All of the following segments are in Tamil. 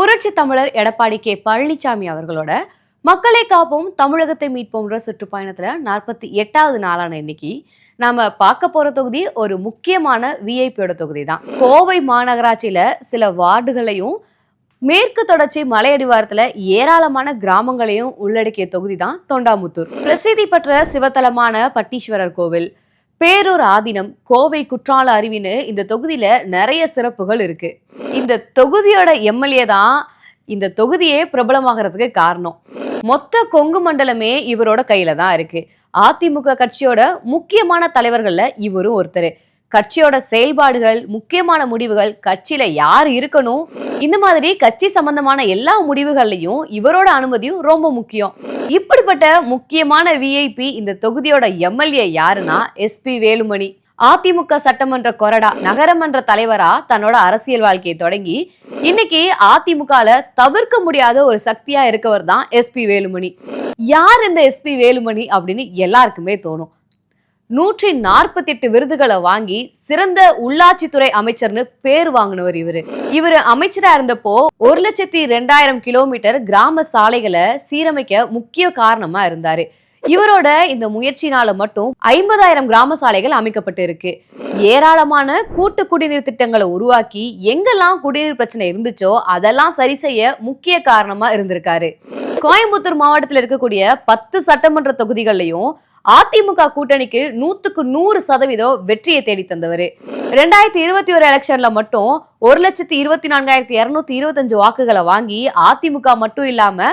புரட்சி தமிழர் எடப்பாடி கே. பழனிசாமி அவர்களோட மக்களை காப்போம் தமிழகத்தை மீட்போம்ன்ற சுற்றுப்பயணத்துல நாற்பத்தி எட்டாவது நாளான இன்னைக்கு நாம பார்க்க போற தொகுதி ஒரு முக்கியமான விஐபியோட தொகுதி தான் கோவை மாநகராட்சியில சில வார்டுகளையும் மேற்கு தொடர்ச்சி மலையடிவாரத்துல ஏராளமான கிராமங்களையும் உள்ளடக்கிய தொகுதி தான் தொண்டாமுத்தூர். பிரசித்தி பெற்ற சிவத்தலமான பட்டீஸ்வரர் கோவில் பேரூர் ஆதீனம் கோவை குற்றால அருவின்னு இந்த தொகுதியில நிறைய சிறப்புகள் இருக்கு. இந்த தொகுதியோட எம்எல்ஏ தான் இந்த தொகுதியே பிரபலமாகிறதுக்கு காரணம். மொத்த கொங்கு மண்டலமே இவரோட கையில தான் இருக்கு. அதிமுக கட்சியோட முக்கியமான தலைவர்கள்ல இவரும் ஒருத்தர். கட்சியோட செயல்பாடுகள் முக்கியமான முடிவுகள் கட்சியில யார் இருக்கணும்? இந்த மாதிரி கட்சி சம்பந்தமான எல்லா முடிவுகள்லையும் இவரோட அனுமதியும் ரொம்ப முக்கியம். இப்படிப்பட்ட முக்கியமான விஐபி இந்த தொகுதியோட எம்எல்ஏ யாருன்னா எஸ்பி வேலுமணி. அதிமுக சட்டமன்ற கொறடா நகரமன்ற தலைவரா தன்னோட அரசியல் வாழ்க்கையை தொடங்கி இன்னைக்கு அதிமுகல தவிர்க்க முடியாத ஒரு சக்தியா இருக்கவர் தான் எஸ்பி வேலுமணி. யார் இந்த எஸ்பி வேலுமணி அப்படின்னு எல்லாருக்குமே தோணும். நூற்றி நாற்பத்தி எட்டு விருதுகளை வாங்கி சிறந்த உள்ளாட்சித்துறை அமைச்சர்னு பேர் வாங்கினவர் இவரு. இவரு அமைச்சரா இருந்தப்போ ஒரு லட்சத்தி ரெண்டாயிரம் கிலோமீட்டர் கிராம சாலைகளை சீரமைக்க முக்கிய காரணமா இருந்தாரு. இவரோட இந்த முயற்சினால மட்டும் ஐம்பதாயிரம் கிராம சாலைகள் அமைக்கப்பட்டு இருக்கு ஏராளமான கூட்டு குடிநீர் திட்டங்களை உருவாக்கி எங்கெல்லாம் குடிநீர் பிரச்சனை இருந்துச்சோ அதெல்லாம் சரி செய்ய முக்கிய காரணமா இருந்திருக்காரு. கோயம்புத்தூர் மாவட்டத்தில் இருக்கக்கூடிய பத்து சட்டமன்ற தொகுதிகள்லையும் அதிமுக கூட்டணிக்கு நூத்துக்கு நூறு சதவீதம் வெற்றியை தேடி தந்தவர். ரெண்டாயிரத்தி இருபத்தி ஒரு எலெக்ஷன்ல மட்டும் ஒரு லட்சத்தி இருபத்தி நான்காயிரத்தி இருநூத்தி இருபத்தஞ்சு வாக்குகளை வாங்கி அதிமுக மட்டும் இல்லாம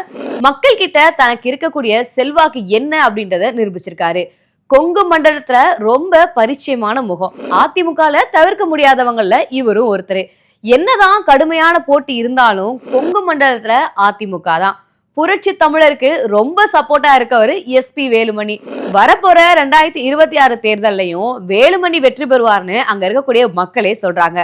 மக்கள் கிட்ட தனக்கு இருக்கக்கூடிய செல்வாக்கு என்ன அப்படின்றத நிரூபிச்சிருக்காரு. கொங்கு மண்டலத்துல ரொம்ப பரிச்சயமான முகம். அதிமுகல தவிர்க்க முடியாதவங்கள்ல இவரும் ஒருத்தர். என்னதான் கடுமையான போட்டி இருந்தாலும் கொங்கு மண்டலத்துல அதிமுக தான். புரட்சி தமிழருக்கு ரொம்ப சப்போர்ட்டா இருக்கவர் எஸ்பி வேலுமணி. வரப்போற ரெண்டாயிரத்தி இருபத்தி ஆறு தேர்தல்லையும் வேலுமணி வெற்றி பெறுவார்னு அங்க இருக்கக்கூடிய மக்களே சொல்றாங்க.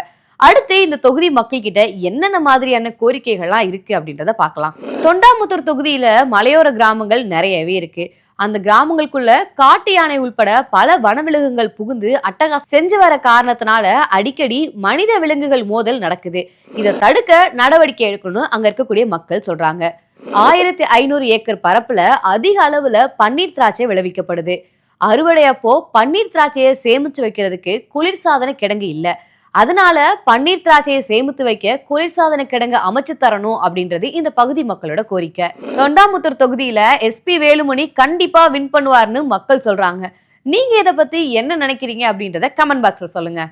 அடுத்து இந்த தொகுதி மக்கள் கிட்ட என்னென்ன மாதிரியான கோரிக்கைகள்லாம் இருக்கு அப்படின்றத பார்க்கலாம். தொண்டாமுத்தூர் தொகுதியில மலையோர கிராமங்கள் நிறையவே இருக்கு. அந்த கிராமங்களுக்குள்ள காட்டு யானை உள்பட பல வனவிலங்குகள் புகுந்து அட்டகா செஞ்சு வர காரணத்தினால அடிக்கடி மனித விலங்குகள் மோதல் நடக்குது. இதை தடுக்க நடவடிக்கை எடுக்கணும்னு அங்க இருக்கக்கூடிய மக்கள் சொல்றாங்க. ஆயிரத்தி ஐநூறு ஏக்கர் பரப்புல அதிக அளவுல பன்னீர் திராட்சை விளைவிக்கப்படுது. அறுவடை அப்போ பன்னீர் திராட்சையை சேமிச்சு வைக்கிறதுக்கு குளிர்சாதன கிடங்கு இல்ல. அதனால பன்னீர் திராட்சையை சேமித்து வைக்க குளிர்சாதன கிடங்கு அமைச்சு தரணும் அப்படின்றது இந்த பகுதி மக்களோட கோரிக்கை. தொண்டாமுத்தூர் தொகுதியில எஸ்பி வேலுமணி கண்டிப்பா வின் பண்ணுவார்னு மக்கள் சொல்றாங்க. நீங்க இதை பத்தி என்ன நினைக்கிறீங்க அப்படின்றத கமெண்ட் பாக்ஸ்ல சொல்லுங்க.